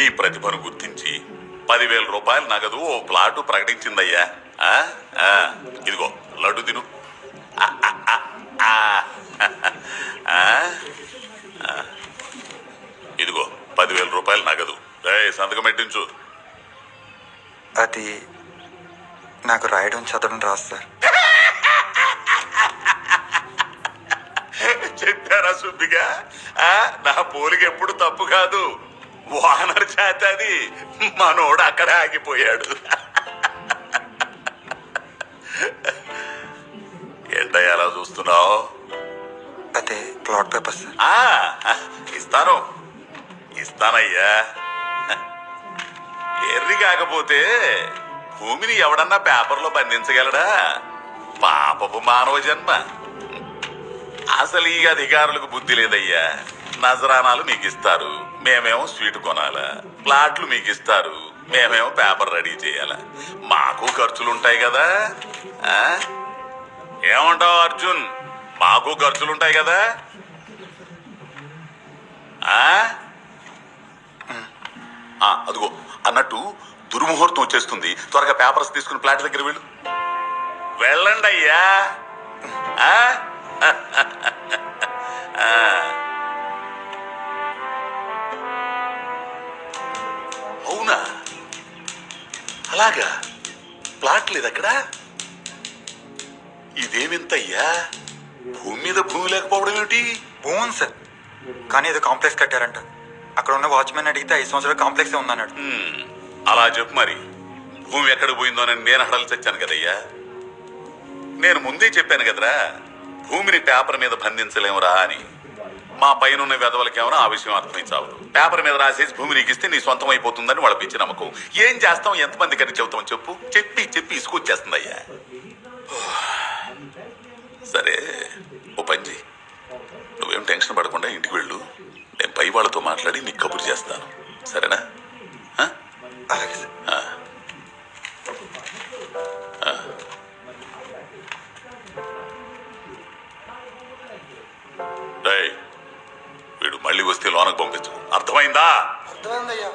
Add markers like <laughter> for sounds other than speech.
ఈ ప్రతిభను గుర్తించి పదివేల రూపాయల నగదు ఓ ప్లాటు ప్రకటించిందయ్యా. ఆ? ఆ, ఇదిగో లడ్డు తిను. ఆ, ఆ, ఆ, ఆ. ఆ? ఆ. ఇదిగో పదివేల రూపాయల నగదు. సంతకం పెట్టించు. అది నాకు రాయడం చదవడం రాదు సార్. చెప్పారా సుబ్బిగా? ఆ, నా పోలిక ఎప్పుడు తప్పు కాదు. వానర్ చేత అది మనోడు అక్కడే ఆగిపోయాడు. ఏంటయ్యా అలా చూస్తున్నావు? అదే ప్లాట్ పేపర్ సార్. ఆ, ఇస్తాను. ఇస్తానయ్యా. ఎర్రి కాకపోతే భూమిని ఎవడన్నా పేపర్లో బంధించగలడా? పాపపు మానవ జన్మ. అసలు ఈ అధికారులకు బుద్ధి లేదయ్యా. నజరానాలు మీకు ఇస్తారు మేమేమో స్వీట్ కొనాలా. ప్లాట్లు మీకు ఇస్తారు మేమేమో పేపర్ రెడీ చేయాలా. మాకు ఖర్చులుంటాయి కదా. ఏమంటావు అర్జున్? మాకు ఖర్చులుంటాయి కదా. ఆ? అదిగో అన్నట్టు దుర్ముహూర్తం వచ్చేస్తుంది. త్వరగా పేపర్స్ తీసుకుని ప్లాట్ దగ్గర వెళ్ళు. వెళ్ళండి అయ్యా ఆ. <laughs> అవునా? అలాగా? ప్లాట్ లేదు అక్కడ ఇదేమింతయ్యా? భూమి మీద భూమి లేకపోవడం ఏమిటి? బాగుంది సార్. కానీ ఏదో కాంప్లెక్స్ కట్టారంట. అక్కడ ఉన్న వాచ్మెన్ అడిగితే ఐదు సంవత్సరాలు కాంప్లెక్సే ఉందన్నాడు. హ్మ్, అలా చెప్పు మరి. భూమి ఎక్కడికి పోయిందోనని నేను హడలు తెచ్చాను కదయ్యా. నేను ముందే చెప్పాను కదరా. భూమిని పేపర్ మీద బంధించలేమురా అని. మా పైన ఉన్న వెధవలకేమైనా ఆ విషయం అర్థమై పేపర్ మీద రాసేసి భూమి నీకు ఇస్తే నీ సొంతం అయిపోతుందని వాళ్ళ పిచ్చి నమ్మకం. ఏం చేస్తాం? ఎంతమంది కని చెబుతాం చెప్పు. చెప్పి చెప్పి ఇసుకొచ్చేస్తుందయ్యా సరే ఓ పంజీ నువ్వేం టెన్షన్ పడకుండా ఇంటికి వెళ్ళు. నేను పై వాళ్ళతో మాట్లాడి నీకు కబురు చేస్తాను. సరేనా? అలాగే శక్తి లోనకు పంపించు. అర్థమైందా? అర్థమైందయ్యా.